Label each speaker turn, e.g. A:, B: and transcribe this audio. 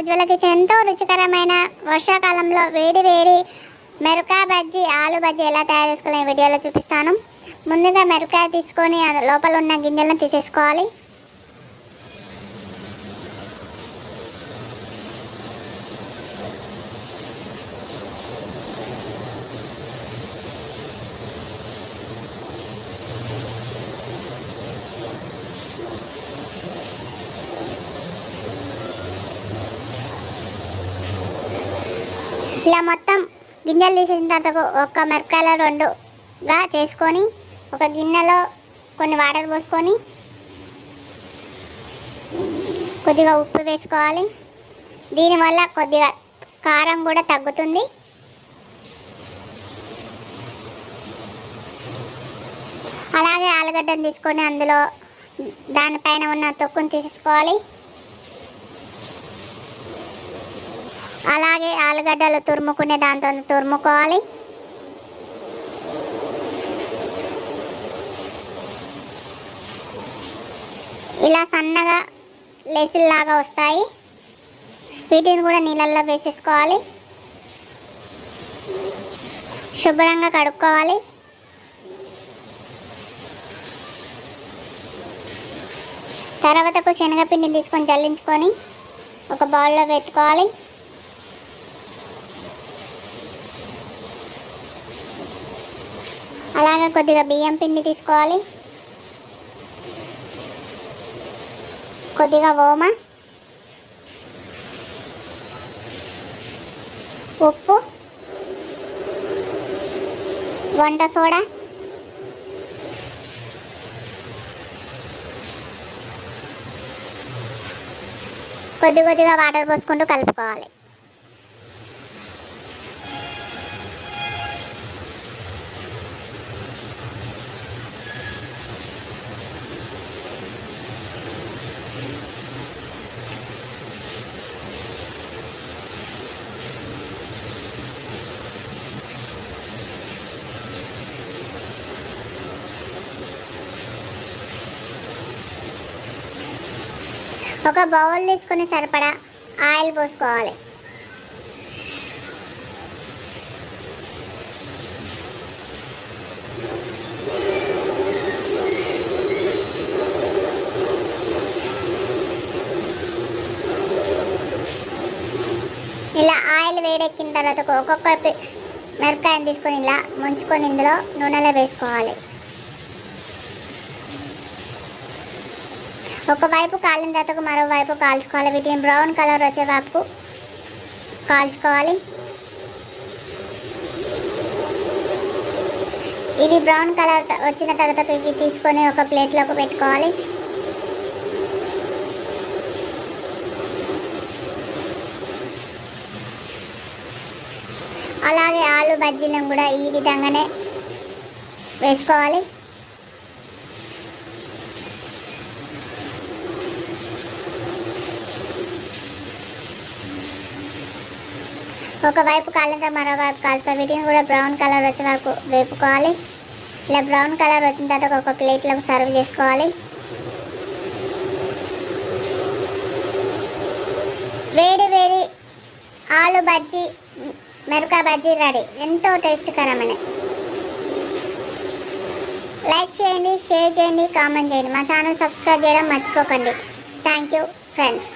A: ఉజ్వల ఎంతో రుచికరమైన వర్షాకాలంలో వేడి వేడి మెరుకా బజ్జీ ఆలు బజ్జీ ఎలా తయారు చేసుకోవాలని వీడియోలో చూపిస్తాను. ముందుగా మిరపకాయ తీసుకొని లోపల ఉన్న గింజలను తీసేసుకోవాలి. ఇలా మొత్తం గింజలు తీసిన తర్వాత ఒక మిరపకాయల రెండుగా చేసుకొని ఒక గిన్నెలో కొన్ని వాటర్ పోసుకొని కొద్దిగా ఉప్పు వేసుకోవాలి. దీనివల్ల కొద్దిగా కారం కూడా తగ్గుతుంది. అలాగే ఆలుగడ్డను తీసుకొని అందులో దానిపైన ఉన్న తొక్కును తీసుకోవాలి అలాగే ఆలుగడ్డలు తురుముకునే దాంతో తురుముకోవాలి. ఇలా సన్నగా లెసిల్లాగా వస్తాయి. వీటిని కూడా నీళ్ళల్లో వేసేసుకోవాలి. శుభ్రంగా కడుక్కోవాలి. తర్వాతకు శనగపిండిని తీసుకొని జల్లించుకొని ఒక బౌల్లో పెట్టుకోవాలి అలాగే కొద్దిగా బియ్యం పిండి తీసుకోవాలి. కొద్దిగా ఓమ. ఉప్పు. వంట సోడా. కొద్ది కొద్దిగా వాటర్ పోసుకుంటూ కలుపుకోవాలి. ఒక బౌల్ తీసుకొని సరిపడా ఆయిల్ పోసుకోవాలి. ఇలా ఆయిల్ వేడెక్కిన తర్వాత ఒక్కొక్క మిరపకాయని తీసుకొని ఇలా ముంచుకొని ఇందులో నూనెలో వేసుకోవాలి. ఒకవైపు కాలిన తర్వాత మరోవైపు కాల్చుకోవాలి. వీటిని బ్రౌన్ కలర్ వచ్చే వైపు కాల్చుకోవాలి. ఇవి బ్రౌన్ కలర్ వచ్చిన తర్వాత ఇవి తీసుకొని ఒక ప్లేట్లోకి పెట్టుకోవాలి. అలాగే ఆలు బజ్జీలను కూడా ఈ విధంగానే వేసుకోవాలి. ఒకవైపు కాలిన మరోవైపు కాలుతా వీటిని కూడా బ్రౌన్ కలర్ వచ్చే వరకు వేపుకోవాలి. ఇలా బ్రౌన్ కలర్ వచ్చిన తర్వాత ఒక ప్లేట్లోకి సర్వ్ చేసుకోవాలి. వేడి వేడి ఆలు బజ్జీ మిరపకాయ బజ్జీ రెడీ. ఎంతో టేస్ట్కరమైన. లైక్ చేయండి షేర్ చేయండి కామెంట్ చేయండి. మా ఛానల్ సబ్స్క్రైబ్ చేయడం మర్చిపోకండి. Thank you friends